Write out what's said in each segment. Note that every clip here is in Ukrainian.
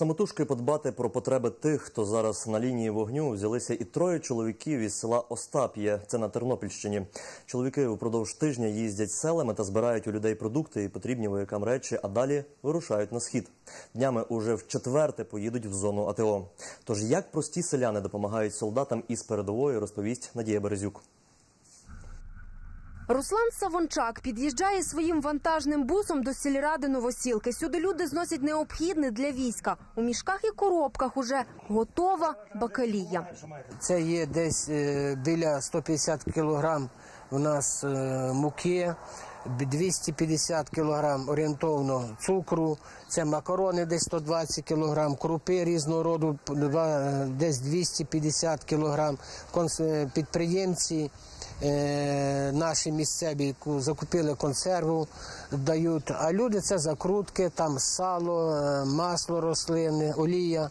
Самотужки подбати про потреби тих, хто зараз на лінії вогню, взялися і троє чоловіків із села Остап'є. Це на Тернопільщині. Чоловіки упродовж тижня їздять селами та збирають у людей продукти і потрібні воякам речі, а далі вирушають на схід. Днями уже в четверте поїдуть в зону АТО. Тож як прості селяни допомагають солдатам із передової, розповість Надія Березюк. Руслан Савончак під'їжджає своїм вантажним бусом до сільради Новосілки. Сюди люди зносять необхідне для війська. У мішках і коробках уже готова бакалія. Це є десь е, біля 150 кілограм у нас е, муки, 250 кілограм орієнтовно цукру, це макарони десь 120 кілограм, крупи різного роду десь 250 кілограм. Е, Підприємці е, наші місцеві закупили консерву, дають. А люди це закрутки, там сало, е, масло рослинне, олія.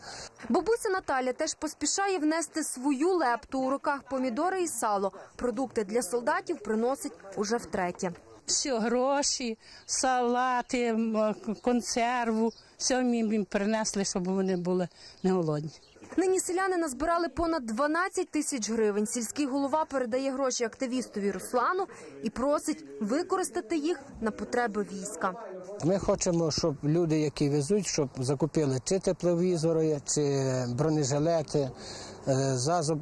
Бабуся Наталя теж поспішає внести свою лепту у руках помідори і сало. Продукти для солдатів приносить уже втретє. Все, гроші, салати, консерву. Все їм принесли, щоб вони були не голодні. Нині селяни назбирали понад 12 тисяч гривень. Сільський голова передає гроші активістові Руслану і просить використати їх на потреби війська. Ми хочемо, щоб люди, які везуть, щоб закупили чи тепловізори, чи бронежилети, е,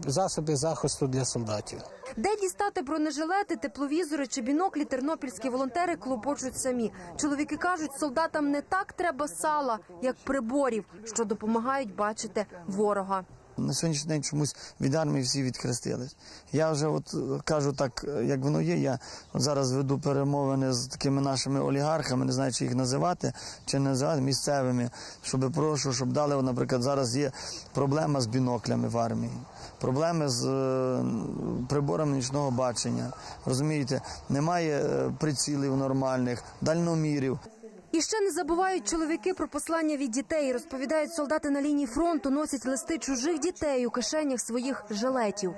засоби захисту для солдатів. Де дістати бронежилети, тепловізори чи біноклі тернопільські волонтери клопочуть самі. Чоловіки кажуть, солдатам не так треба сала, як приборів, що допомагають бачити ворога. На сьогоднішній день чомусь від армії всі відхрестились. Я вже от е, кажу так, е, як воно є. Я зараз веду перемовини з такими нашими олігархами, не знаю, чи їх називати, чи не називати місцевими, щоб прошу, щоб дали, наприклад, зараз є проблема з біноклями в армії. Проблеми з е, приборами нічного бачення. Розумієте, немає е, прицілів нормальних, дальномірів. І ще не забувають чоловіки про послання від дітей. Розповідають, солдати на лінії фронту носять листи чужих дітей у кишенях своїх жилетів.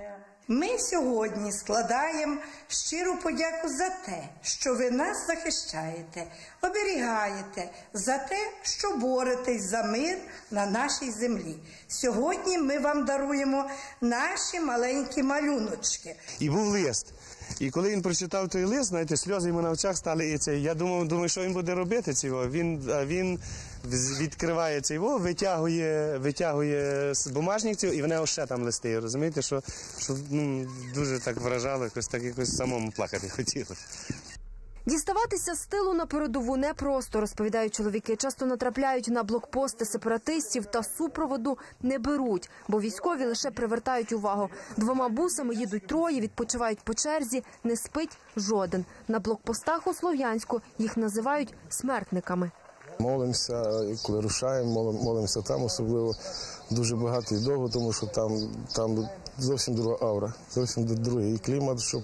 Ми сьогодні складаємо щиру подяку за те, що ви нас захищаєте, оберігаєте, за те, що боретесь за мир на нашій землі. Сьогодні ми вам даруємо наші маленькі малюночки. І був лист. І коли він прочитав той лист, знаєте, сльози йому на очах стали. І це я думав, думаю, що він буде робити цього. Він він відкриває цей вов, витягує, витягує з бумажник цього, і в нього ще там листи. Розумієте, що, що ну, дуже так вражало, якось так якось самому плакати хотілося. Діставатися з тилу на передову непросто, розповідають чоловіки. Часто натрапляють на блокпости сепаратистів та супроводу не беруть, бо військові лише привертають увагу. Двома бусами їдуть троє, відпочивають по черзі, не спить жоден. На блокпостах у Слов'янську їх називають смертниками. Молимося, коли рушаємо, молим- молимося там, особливо дуже багато і довго, тому що там, там зовсім друга аура, зовсім другий клімат, щоб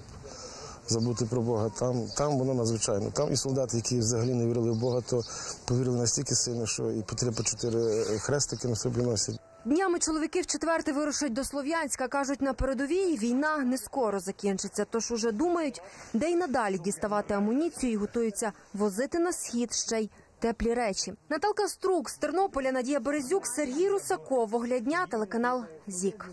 забути про Бога. Там, там воно надзвичайно. Там і солдати, які взагалі не вірили в Бога, то повірили настільки сильно, що і по три по чотири хрестики на собі носять. Днями чоловіки в вирушать до Слов'янська. кажуть, на передовій війна не скоро закінчиться. Тож уже думають, де й надалі діставати амуніцію і готуються возити на схід ще й теплі речі. Наталка Струк з Тернополя, Надія Березюк, Сергій Русаков. Оглядня, телеканал ЗІК.